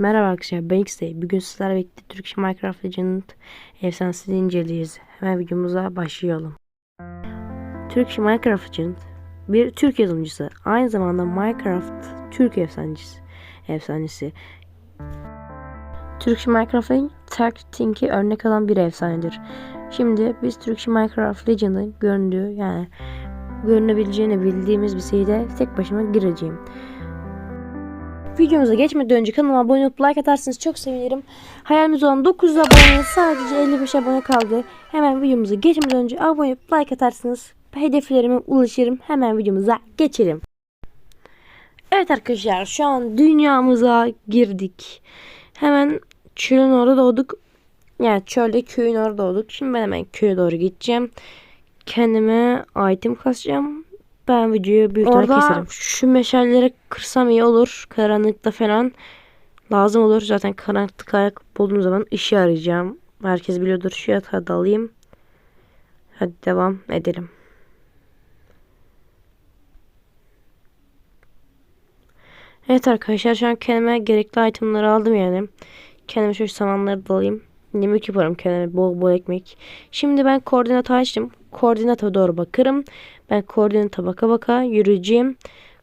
Merhaba arkadaşlar ben X'de. Bugün sizlerle birlikte Türk Minecraft Legend efsanesini inceleyeceğiz. Hemen videomuza başlayalım. Türk Minecraft Legend bir Türk yazılımcısı. Aynı zamanda Minecraft Türk efsanesi. efsanesi. Türk Minecraft'ın Tag Think'i örnek alan bir efsanedir. Şimdi biz Türk Minecraft Legend'ın göründüğü yani görünebileceğini bildiğimiz bir siteye tek başıma gireceğim. Videomuza geçmeden önce kanalıma abone olup like atarsanız çok sevinirim. Hayalimiz olan 900 abone sadece 55 abone kaldı. Hemen videomuza geçmeden önce abone olup like atarsanız hedeflerime ulaşırım. Hemen videomuza geçelim. Evet arkadaşlar şu an dünyamıza girdik. Hemen çölün orada doğduk. Yani çölde köyün orada doğduk. Şimdi ben hemen köye doğru gideceğim. Kendime item kasacağım. Ben videoyu büyük Orada keserim. Şu meşalleri kırsam iyi olur. Karanlıkta falan lazım olur. Zaten karanlıkta ayak bulduğum zaman ışığı arayacağım. Herkes biliyordur. Şu yatağı da alayım. Hadi devam edelim. Evet arkadaşlar şu an kendime gerekli itemleri aldım yani. Kendime şu samanları da alayım. Yemek yaparım kendime bol bol ekmek. Şimdi ben koordinatı açtım. Koordinata doğru bakarım. Ben koordinata baka baka yürüyeceğim.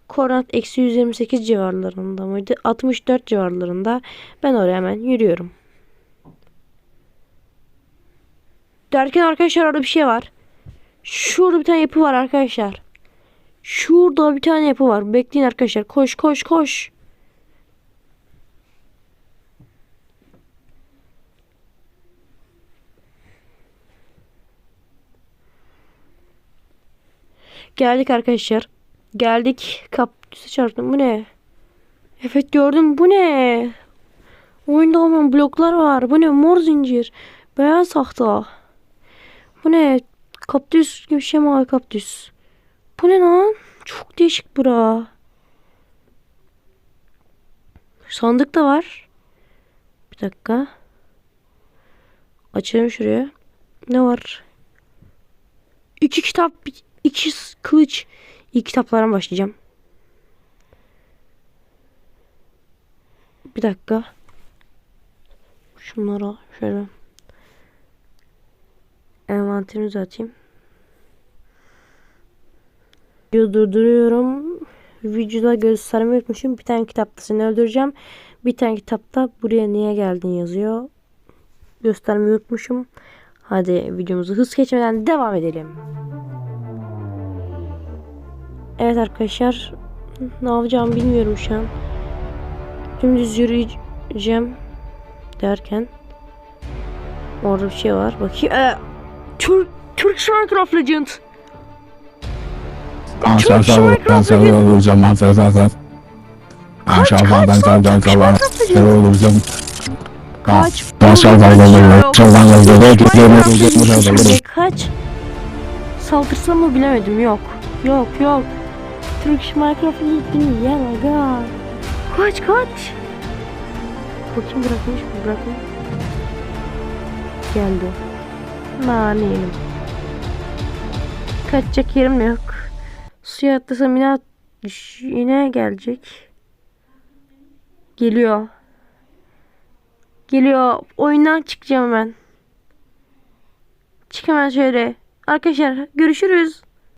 Koordinat eksi 128 civarlarında mıydı? 64 civarlarında. Ben oraya hemen yürüyorum. Derken arkadaşlar orada bir şey var. Şurada bir tane yapı var arkadaşlar. Şurada bir tane yapı var. Bekleyin arkadaşlar. Koş koş koş. Geldik arkadaşlar. Geldik. Kaktüse çarptım. Bu ne? Evet gördüm. Bu ne? Oyunda olmayan bloklar var. Bu ne? Mor zincir. Beyaz tahta. Bu ne? Kaktüs gibi bir şey mavi kaktüs. Bu ne lan? Çok değişik bura. Sandık da var. Bir dakika. Açalım şuraya. Ne var? İki kitap, iki kılıç. İlk kitaplardan başlayacağım. Bir dakika. Şunlara şöyle. Envanterimizi atayım. Videoyu durduruyorum. Videoda göstermeyi unutmuşum. Bir tane kitapta seni öldüreceğim. Bir tane kitapta buraya niye geldin yazıyor. Göstermeyi unutmuşum. Hadi videomuzu hız geçmeden devam edelim. Evet arkadaşlar. Ne yapacağımı bilmiyorum şu an. Dümdüz yürüyeceğim derken orada bir şey var. Bakayım. Ee, Türk Türk Minecraft Legend. Ben sana olacağım aşağıdan. Aşağıdan ben sana sana olacağım. Kaç. Olacağım. Şey, kaç? Saldırsam mı bilemedim. Yok. Yok yok. Türk Minecraft Legend'ini yen aga. Kaç kaç. Bakayım bırakmış mı? Bırakmış. Geldi. Naneyelim. Kaçacak yerim yok. Suya atlasam yine, yine gelecek. Geliyor. Geliyor. Oyundan çıkacağım hemen. Çık hemen şöyle. Arkadaşlar görüşürüz.